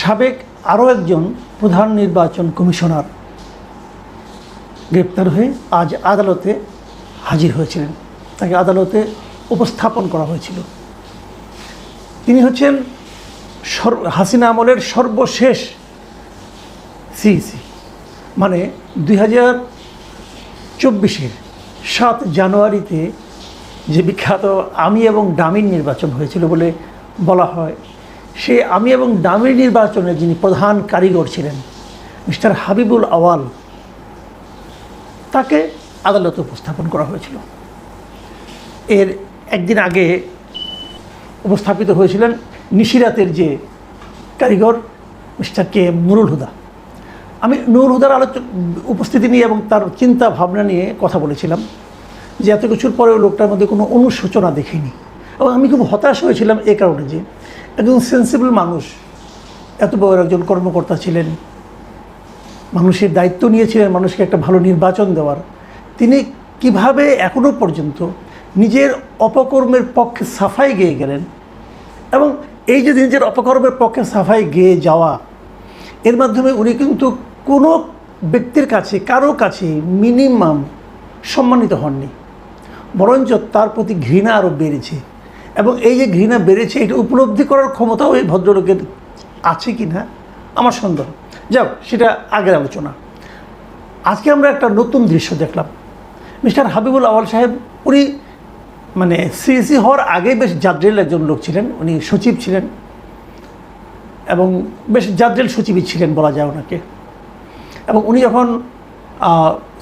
সাবেক আরও একজন প্রধান নির্বাচন কমিশনার গ্রেপ্তার হয়ে আজ আদালতে হাজির হয়েছিলেন। তাকে আদালতে উপস্থাপন করা হয়েছিল। তিনি হচ্ছেন হাসিনা আমলের সর্বশেষ সিইসি মানে দুই হাজার চব্বিশের সাত জানুয়ারিতে যে বিখ্যাত আমি এবং ডামিন নির্বাচন হয়েছিল বলে বলা হয়। সে আমি এবং ডামির নির্বাচনে যিনি প্রধান কারিগর ছিলেন, মিস্টার হাবিবুল আওয়াল, তাকে আদালতে উপস্থাপন করা হয়েছিল। এর একদিন আগে উপস্থাপিত হয়েছিলেন নিশিরাতের যে কারিগর, মিস্টার কে নুরুল হুদা। আমি নুরুল হুদার আলোচ, উপস্থিতি নিয়ে এবং তার চিন্তা ভাবনা নিয়ে কথা বলেছিলাম যে এত কিছুর পরেও লোকটার মধ্যে কোনো অনুশোচনা দেখিনি। এবং আমি খুব হতাশ হয়েছিলাম এ কারণে যে একজন সেন্সিবল মানুষ। এত বড় একজন কর্মকর্তা ছিলেন। মানুষের দায়িত্ব নিয়েছিলেন, মানুষকে একটা ভালো নির্বাচন দেওয়ার। তিনি কীভাবে এখনও পর্যন্ত নিজের অপকর্মের পক্ষে সাফাই গেয়ে গেলেন এবং এই যে নিজের অপকর্মের পক্ষে সাফাই গেয়ে যাওয়া, এর মাধ্যমে উনি কিন্তু কোনো ব্যক্তির কাছে, কারও কাছে মিনিমাম সম্মানিত হননি। বরঞ্চ তার প্রতি ঘৃণা আরও বেড়েছে। এবং এই যে ঘৃণা বেড়েছে, এটা উপলব্ধি করার ক্ষমতাও এই ভদ্রলোকের আছে কি না আমার সন্দেহ। যাও, সেটা আগের আলোচনা। আজকে আমরা একটা নতুন দৃশ্য দেখলাম। মিস্টার হাবিবুল আওয়াল সাহেব, উনি মানে সিএসি হওয়ার আগেই বেশ জাদ্রেল একজন লোক ছিলেন, উনি সচিব ছিলেন এবং বেশ জাদ্রেল সচিবই ছিলেন বলা যায় ওনাকে। এবং উনি যখন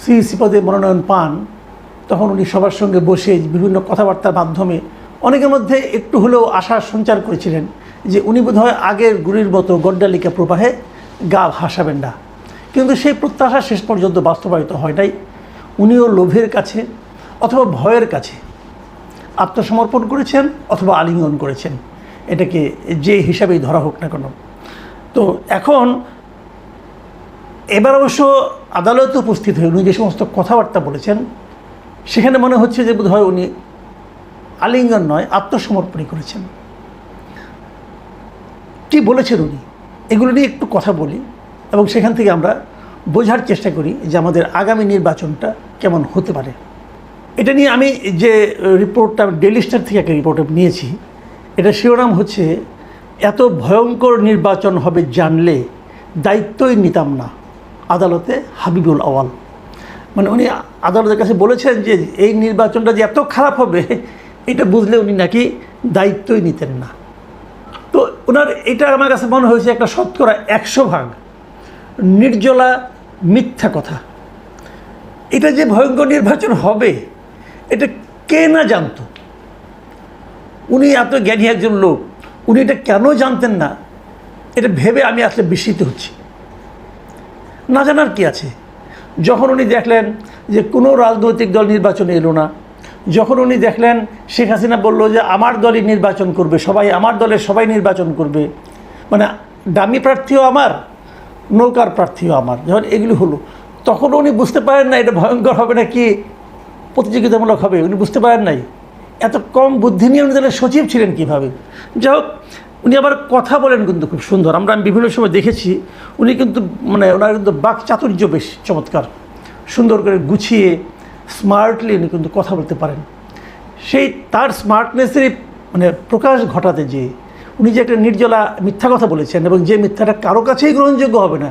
সিইসি পদে মনোনয়ন পান, তখন উনি সবার সঙ্গে বসে বিভিন্ন কথাবার্তার মাধ্যমে অনেকের মধ্যে একটু হলেও আশা সঞ্চার করেছিলেন যে উনি বোধহয় আগের গুলির মতো গড্ডালিকা প্রবাহে গা ভাসাবেন না। কিন্তু সেই প্রত্যাশা শেষ পর্যন্ত বাস্তবায়িত হয় নাই। উনিও লোভের কাছে অথবা ভয়ের কাছে আত্মসমর্পণ করেছেন অথবা আলিঙ্গন করেছেন। এটাকে যে হিসাবেই ধরা হোক না কেন। তো এখন এবার অবশ্য আদালতে উপস্থিত হয়ে উনি যে সমস্ত কথাবার্তা বলেছেন, সেখানে মনে হচ্ছে যে বোধহয় উনি আলিঙ্গন নয়, আত্মসমর্পণই করেছেন। কি বলেছেন উনি? এগুলো নিয়ে একটু কথা বলি এবং সেখান থেকে আমরা বোঝার চেষ্টা করি যে আমাদের আগামী নির্বাচনটা কেমন হতে পারে। এটা নিয়ে আমি যে রিপোর্টটা ডেলি স্টার থেকে একটা রিপোর্ট নিয়েছি, এটা শিরোনাম হচ্ছে, এত ভয়ঙ্কর নির্বাচন হবে জানলে দায়িত্বই নিতাম না। আদালতে হাবিবুল আওয়াল। মানে উনি আদালতের কাছে বলেছেন যে, এই নির্বাচনটা যে এত খারাপ হবে এটা বুঝলে উনি নাকি দায়িত্বই নিতেন না। তো ওনার এটা আমার কাছে মনে হয়েছে একটা শতকরা একশো ভাগ নির্জলা মিথ্যা কথা। এটা যে ভয়ঙ্কর নির্বাচন হবে, এটা কে না জানতো? উনি এত জ্ঞানী একজন লোক, উনি এটা কেন জানতেন না? এটা ভেবে আমি আসলে বিস্মিত হচ্ছি। না জানার কি আছে? যখন উনি দেখলেন যে কোনো রাজনৈতিক দল নির্বাচনে এলো না যখন উনি দেখলেন, শেখ হাসিনা বলল যে, আমার দলই নির্বাচন করবে, সবাই, আমার দলের সবাই নির্বাচন করবে। মানে দামি প্রার্থীও আমার, নৌকার প্রার্থীও আমার, যখন এগুলি হলো, তখন উনি বুঝতে পারেন না, এটা ভয়ঙ্কর হবে না কি প্রতিযোগিতামূলক হবে, উনি বুঝতে পারেন নাই। এত কম বুদ্ধি নিয়ে উনি তাহলে সচিব ছিলেন কীভাবে? যাই হোক, উনি আবার কথা বলেন কিন্তু খুব সুন্দর। আমরা আমি বিভিন্ন সময় দেখেছি, উনি কিন্তু মানে ওনার কিন্তু বাক চাতুর্য বেশ চমৎকার। সুন্দর করে গুছিয়ে স্মার্টলি উনি কিন্তু কথা বলতে পারেন। সেই তার স্মার্টনেসের মানে প্রকাশ ঘটাতে যে উনি যে একটা নির্জলা মিথ্যা কথা বলেছেন এবং যে মিথ্যাটা কারও কাছেই গ্রহণযোগ্য হবে না,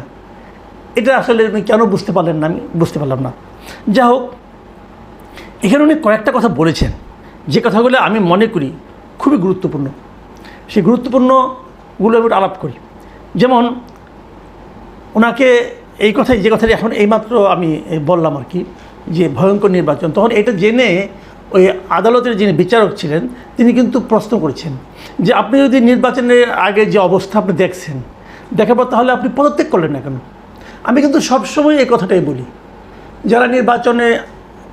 এটা আসলে উনি কেন বুঝতে পারলেন না আমি বুঝতে পারলাম না। যা হোক, এখানে উনি কয়েকটা কথা বলেছেন। যে কথাগুলো আমি মনে করি খুবই গুরুত্বপূর্ণ। সেই গুরুত্বপূর্ণগুলোর উপর আলাপ করি। যেমন ওনাকে এই কথাই, যে কথাটি এখন এইমাত্র আমি বললাম আর কি যে ভয়ঙ্কর নির্বাচন, তখন এটা জেনে ওই আদালতের যিনি বিচারক ছিলেন, তিনি কিন্তু প্রশ্ন করেছেন যে আপনি যদি নির্বাচনের আগে যে অবস্থা আপনি দেখছেন, দেখার পর তাহলে আপনি পদত্যাগ করলেন না কেন? আমি কিন্তু সবসময় এই কথাটাই বলি, যারা নির্বাচনে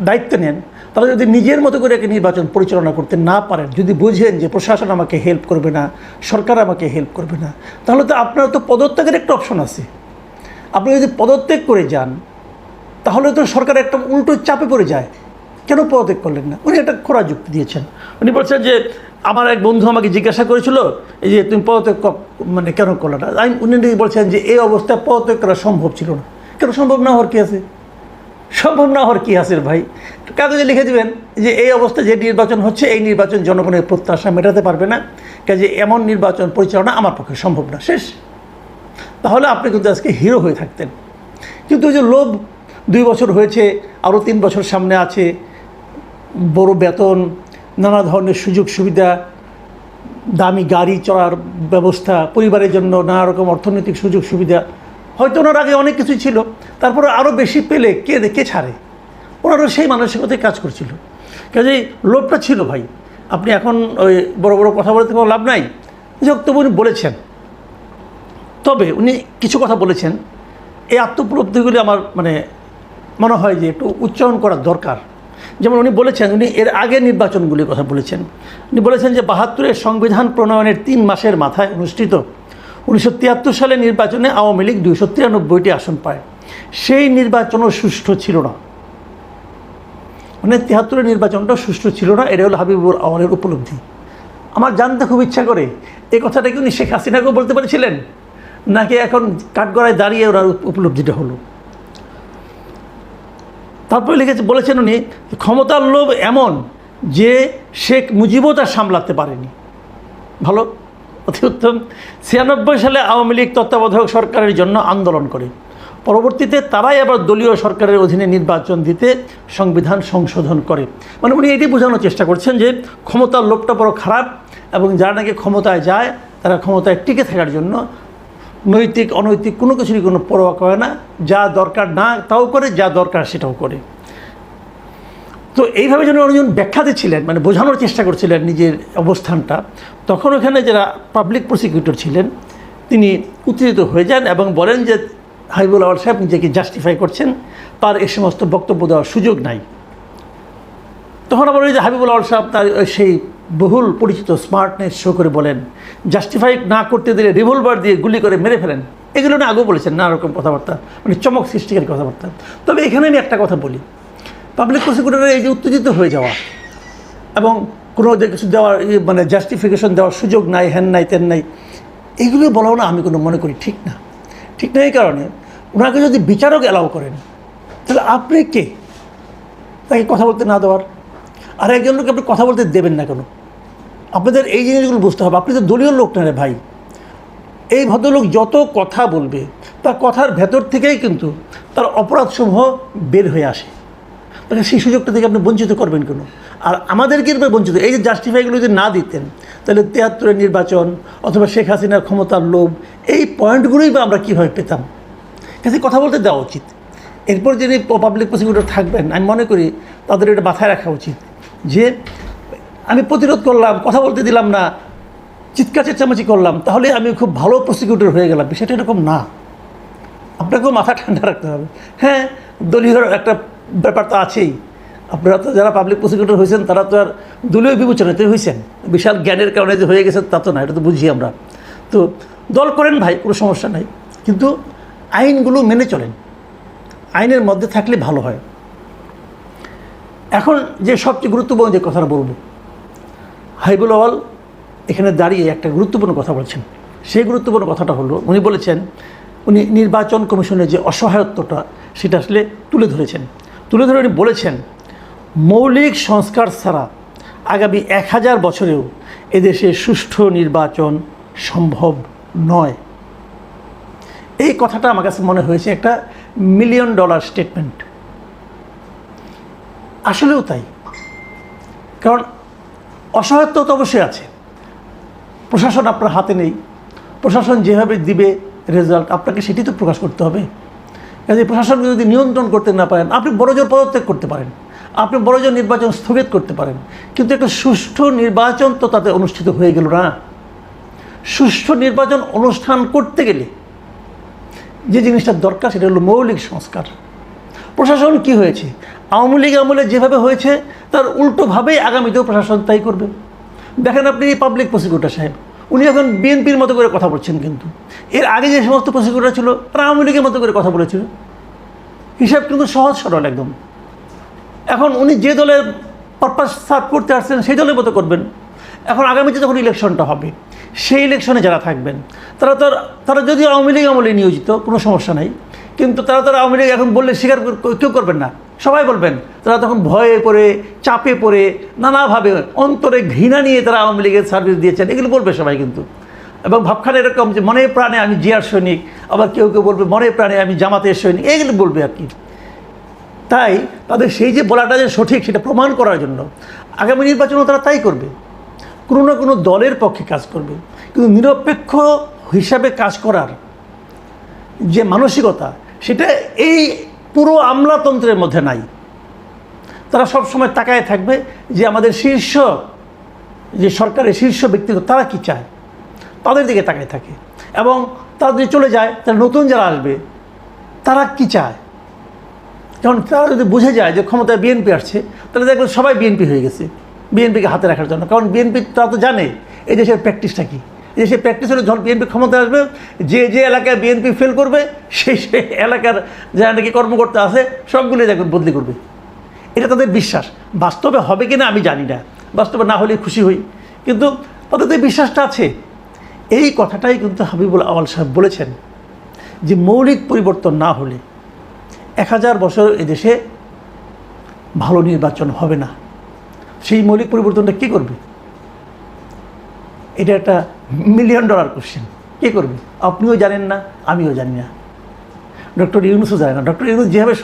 দায়িত্ব নেন, তারা যদি নিজের মতো করে একটা নির্বাচন পরিচালনা করতে না পারেন, যদি বুঝেন যে প্রশাসন আমাকে হেল্প করবে না, সরকার আমাকে হেল্প করবে না, তাহলে তো আপনার তো পদত্যাগের একটা অপশন আছে। আপনি যদি পদত্যাগ করে যান তাহলে তো সরকার একটা উল্টো চাপে পড়ে যায়। কেন পদত্যাগ করলেন না? উনি একটা খোরা যুক্তি দিয়েছেন। উনি বলছেন যে, আমার এক বন্ধু আমাকে জিজ্ঞাসা করেছিল, এই যে তুমি পদত্যাগ মানে কেন করল না? আমি উনি বলছেন যে, এই অবস্থায় পদত্যাগ করা সম্ভব ছিল না। কেন সম্ভব না হওয়ার কী আছে? সম্ভব না হওয়ার কী আছে ভাই? কাগজে লিখে দিবেন যে, এই অবস্থায় যে নির্বাচন হচ্ছে, এই নির্বাচন জনগণের প্রত্যাশা মেটাতে পারবে না। কাজে এমন নির্বাচন পরিচালনা আমার পক্ষে সম্ভব না। শেষ। তাহলে আপনি কিন্তু আজকে হিরো হয়ে থাকতেন। কিন্তু ওই যে লোভ দুই বছর হয়েছে, আরও তিন বছর সামনে আছে, বড় বেতন, নানা ধরনের সুযোগ সুবিধা, দামি গাড়ি চড়ার ব্যবস্থা, পরিবারের জন্য নানা রকম অর্থনৈতিক সুযোগ সুবিধা। হয়তো ওনার আগে অনেক কিছু ছিল, তারপরে আরও বেশি পেলে কে কে ছাড়ে? ওনারও সেই মানসিকতায় কাজ করছিল। কাজেই লোভটা ছিল ভাই। আপনি এখন ওই বড় বড় কথা বলতে কোনো লাভ নাই? যাক তবু উনি বলেছেন। তবে উনি কিছু কথা বলেছেন। এই আত্মোপলব্ধিগুলি আমার মানে মনে হয় যে একটু উচ্চারণ করা দরকার। যেমন উনি বলেছেন, উনি এর আগে নির্বাচনগুলির কথা বলেছেন। উনি বলেছেন যে বাহাত্তরের সংবিধান প্রণয়নের তিন মাসের মাথায় অনুষ্ঠিত। উনিশশো তিয়াত্তর সালে নির্বাচনে আওয়ামী লীগ দুইশো তিরানব্বইটি আসন পায়। সেই নির্বাচনও সুষ্ঠু ছিল না। মানে তিয়াত্তরের নির্বাচনটা সুষ্ঠু ছিল না, এটা হলো হাবিবুর আওয়ালের উপলব্ধি। আমার জানতে খুব ইচ্ছা করে এই কথাটা কি উনি শেখ হাসিনাকেও বলতে পেরেছিলেন? নাকি এখন কাঠগড়ায় দাঁড়িয়ে ওনার উপলব্ধিটা হলো? তারপরে লিখেছে, বলেছেন উনি, ক্ষমতার লোভ এমন যে শেখ মুজিবও তা সামলাতে পারেনি। ভালো? অতি উত্তম। ছিয়ানব্বই সালে আওয়ামী লীগ তত্ত্বাবধায়ক সরকারের জন্য আন্দোলন করে। পরবর্তীতে তারাই আবার দলীয় সরকারের অধীনে নির্বাচন দিতে সংবিধান সংশোধন করে। মানে উনি এটি বোঝানোর চেষ্টা করছেন যে ক্ষমতার লোভটা বড় খারাপ এবং যারা নাকি ক্ষমতায় যায়, তারা ক্ষমতায় টিকে থাকার জন্য নৈতিক, অনৈতিক, কোনো কিছুরই কোনো পরোয়া করে না। যা দরকার না, তাও করে, যা দরকার সেটাও করে। তো এইভাবে যখন ব্যাখ্যা দিচ্ছিলেন মানে বোঝানোর চেষ্টা করছিলেন নিজের অবস্থানটা, তখন ওখানে যারা পাবলিক প্রসিকিউটর ছিলেন, তিনি উত্তেজিত হয়ে যান এবং বলেন যে, হাবিবুল আওয়াল সাহেব নিজেকে জাস্টিফাই করছেন, তার এই সমস্ত বক্তব্য দেওয়ার সুযোগ নাই। তখন আবার ওই যে হাবিবুল আওয়াল সাহেব তার সেই বহুল পরিচিত স্মার্টনেস শো করে বলেন জাস্টিফাই না করতে দিলে রিভলভার দিয়ে গুলি করে মেরে ফেলেন। এগুলো না আগেও বলেছেন, নানা রকম কথাবার্তা মানে চমক সৃষ্টিকারী কথাবার্তা। তবে এখানে আমি একটা কথা বলি পাবলিক প্রসিকিউটরের এই যে উত্তেজিত হয়ে যাওয়া এবং কোনো কিছু দেওয়ার মানে জাস্টিফিকেশন দেওয়ার সুযোগ নাই হ্যান নাই, তেন নাই, এগুলো বলাও না আমি কোনো মনে করি ঠিক না। ঠিক না এই কারণে ওনাকে যদি বিচারক অ্যালাউ করেন, তাহলে আপনি কে? তাকে কথা বলতে না দেওয়ার? আর একজন লোককে আপনি কথা বলতে দেবেন না কেন? আপনাদের এই জিনিসগুলো বুঝতে হবে। আপনি তো দলীয় লোক না রে ভাই। এই ভদ্রলোক যত কথা বলবে, তার কথার ভেতর থেকেই কিন্তু তার অপরাধসমূহ বের হয়ে আসে। তাহলে সেই সুযোগটা থেকে আপনি বঞ্চিত করবেন কেন? আর আমাদেরকে বঞ্চিত, এই যে জাস্টিফাইগুলো যদি না দিতেন, তাহলে তিয়াত্তরের নির্বাচন অথবা শেখ হাসিনার ক্ষমতার লোভ, এই পয়েন্টগুলোই বা আমরা কীভাবে পেতাম? কাছে কথা বলতে দেওয়া উচিত। এরপর যিনি পাবলিক প্রসিকিউটর থাকবেন, আমি মনে করি তাদের এটা মাথায় রাখা উচিত যে আমি প্রতিরোধ করলাম, কথা বলতে দিলাম না, চিৎকার চেঁচামেচি করলাম, তাহলে আমি খুব ভালো প্রসিকিউটর হয়ে গেলাম। বিষয়টা এরকম না। আপনাকেও মাথা ঠান্ডা রাখতে হবে। হ্যাঁ দলীয় একটা ব্যাপার তো আছেই। আপনারা তো যারা পাবলিক প্রসিকিউটর হয়েছেন, তারা তো আর দলীয় বিবেচনাতে হয়েছেন। বিশাল জ্ঞানের কারণে যে হয়ে গেছে, তা তো না, এটা তো বুঝি আমরা। তো দল করেন ভাই, কোনো সমস্যা নাই। কিন্তু আইনগুলো মেনে চলেন। আইনের মধ্যে থাকলে ভালো হয়। এখন যে সবচেয়ে গুরুত্বপূর্ণ যে কথাটা বলব হাইবুল আওয়াল এখানে দাঁড়িয়ে একটা গুরুত্বপূর্ণ কথা বলছেন। সেই গুরুত্বপূর্ণ কথাটা হলো, উনি বলেছেন, উনি নির্বাচন কমিশনের যে অসহায়ত্বটা, সেটা আসলে তুলে ধরেছেন। তুলে ধরে উনি বলেছেন, মৌলিক সংস্কার ছাড়া আগামী এক হাজার বছরেও এদেশে সুষ্ঠু নির্বাচন সম্ভব নয়। এই কথাটা আমার কাছে মনে হয়েছে একটা মিলিয়ন ডলার স্টেটমেন্ট আসলেও তাই। কারণ অসহায়ত্ব তো অবশ্যই আছে। প্রশাসন আপনার হাতে নেই। প্রশাসন যেভাবে দিবে রেজাল্ট আপনাকে সেটি তো প্রকাশ করতে হবে। কাজে প্রশাসনকে যদি নিয়ন্ত্রণ করতে না পারেন, আপনি বড়জোর পদত্যাগ করতে পারেন। আপনি বড়জোর নির্বাচন স্থগিত করতে পারেন। কিন্তু একটা সুষ্ঠু নির্বাচন তো তাতে অনুষ্ঠিত হয়ে গেল না। সুষ্ঠু নির্বাচন অনুষ্ঠান করতে গেলে যে জিনিসটা দরকার, সেটা হলো মৌলিক সংস্কার। প্রশাসন কি হয়েছে? আওয়ামী লীগ আমলে যেভাবে হয়েছে, তার উল্টোভাবেই আগামীতেও প্রশাসন তাই করবে। দেখেন আপনি এই পাবলিক প্রসিকিউটর সাহেব, উনি এখন বিএনপির মতো করে কথা বলছেন কিন্তু। এর আগে যে সমস্ত প্রসিকিউটর ছিল, তারা আওয়ামী লীগের মতো করে কথা বলেছিল। হিসাব কিন্তু সহজ সরল একদম। এখন উনি যে দলের পারপাস সার্ভ করতে আসছেন, সেই দলের মতো করবেন। এখন আগামীতে যখন ইলেকশনটা হবে, সেই ইলেকশনে যারা থাকবেন, তারা তো তারা যদি আওয়ামী লীগ আমলে নিয়োজিত, কোনো সমস্যা নাই। কিন্তু তারা তো আর আওয়ামী লীগ এখন বললে স্বীকার কেউ করবেন না। সবাই বলবেন, তারা তখন ভয়ে পড়ে, চাপে পড়ে, নানাভাবে অন্তরে ঘৃণা নিয়ে তারা আওয়ামী লীগের সার্ভিস দিয়েছেন। এগুলো বলবে সবাই কিন্তু। এবং ভাবখানা এরকম যে মনে প্রাণে আমি জিয়ার সৈনিক, আবার কেউ কেউ বলবে মনে প্রাণে আমি জামাতের সৈনিক, এগুলো বলবে আর কি। তাই তাদের সেই যে বলাটা যে সঠিক সেটা প্রমাণ করার জন্য আগামী নির্বাচনও তারা তাই করবে। কোনো না কোনো দলের পক্ষে কাজ করবে। কিন্তু নিরপেক্ষ হিসাবে কাজ করার যে মানসিকতা সেটা এই পুরো আমলাতন্ত্রের মধ্যে নাই। তারা সব সময় তাকায় থাকবে যে আমাদের শীর্ষ, যে সরকারের শীর্ষ ব্যক্তিগত তারা কি চায়? তাদের দিকে তাকায় থাকে। এবং তারা যদি চলে যায়, তাহলে নতুন যারা আসবে, তারা কি চায়? কারণ তারা যদি বুঝে যায় যে ক্ষমতায় বিএনপি আসছে, তাহলে দেখবেন সবাই বিএনপি হয়ে গেছে, বিএনপিকে হাতে রাখার জন্য। কারণ বিএনপি, তারা তো জানে, এই দেশের প্র্যাকটিসটা কী? এই দেশের প্র্যাকটিস হলে যখন বিএনপি ক্ষমতায় আসবে, যে যে এলাকায় বিএনপি ফেল করবে সেই সেই এলাকার যারা নাকি কর্মকর্তা আছে সবগুলো দেখবেন বদলি করবে। এটা তাদের বিশ্বাস। বাস্তবে হবে কিনা আমি জানি না। বাস্তবে না হলে খুশি হই। কিন্তু তাদের তো বিশ্বাসটা আছে, এই কথাটাই কিন্তু হাবিবুল আওয়াল সাহেব বলেছেন যে মৌলিক পরিবর্তন না হলে এক হাজার বছর এদেশে ভালো নির্বাচন হবে না। সেই মৌলিক পরিবর্তনটা কী করবে? এটা একটা মিলিয়ন ডলার কোশ্চেন। কে করবে? আপনিও জানেন না, আমিও জানি না। ডক্টর ইউনুসও জানে না। ডক্টর ইউনুস যেভাবে